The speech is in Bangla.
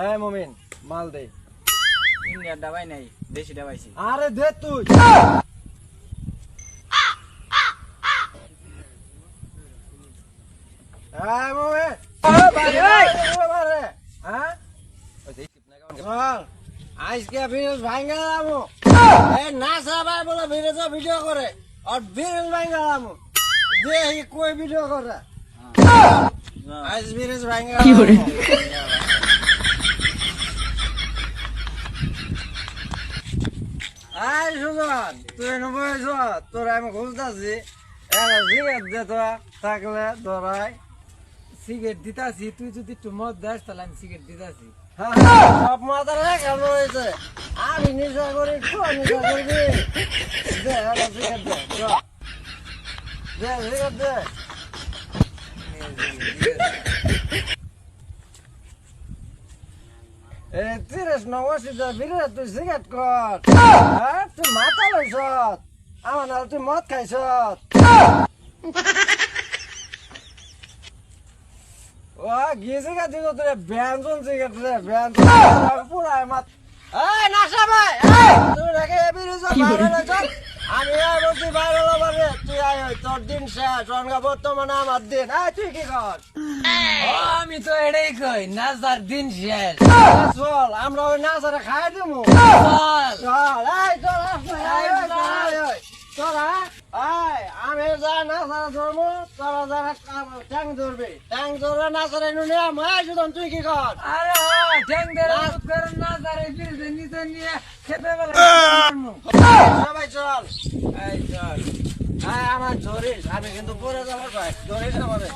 হ্যাঁ মমিন মাল দে। ইন্ডিয়ার ডাবাই নাই দেশি ডাবাইছি আরে দে তুই। হ্যাঁ মমিন। হ্যাঁ? আজকে বিরজ ভাঙ্গা যাব এ না সবাই বলে বিরজ ভিডিও করে আর বিরজ ভাঙ্গা যাব দেখি কই ভিডিও করে। আজ বিরজ ভাঙ্গা কি করে আই সুজন, তুই নবইছ তোর আমি খুঁজতেছি সিগারেট দে তো থাকলে তোরাই সিগারেট দিতাছি, তুই যদি একটু মদ দেস তাহলে আমি সিগারেট দিতাছি। সব মাথায় কেন হয়েছে আমি নিশা করি তো নিশা করবি দে সিগারেট। দে সিগারেট দে। তিরিশ নবশিতে বিরে তুই সিগারেট কর। হ্যাঁ তুই মাথা লইছ আমার নাল তুই মদ খাইছ ও গিয়েছে গা দিল তোরে ব্যঞ্জন সিগারেট রে ব্যঞ্জন। পুরাই মাত। এই নাসা ভাই! তুই রেখে বিরে বাইরে চল আমি আর বলছি বাইরে আয় ওই, তোর দিন শেষ অনগা বর্তমানে আমার দিন। এই তুই কি কর? আমি তো এটাই কই নাচার দিন শেষ। চল আমরা ওই নাচারে খাই দিমু। চল। চল চল চল, হ্যাঁ এই আমি যা নাচারে ধরবো তোরা যারা ট্যাং ধরবি। ট্যাং ধরে নুনে আমি সুতন তুই কি কর? আরে ঠ্যাং ধরে নাচারে নিতে নিয়ে খেতে বেলা সবাই চল। এই চল। আমার জরিস আমি কিন্তু পরে যাব জরিস আমাদের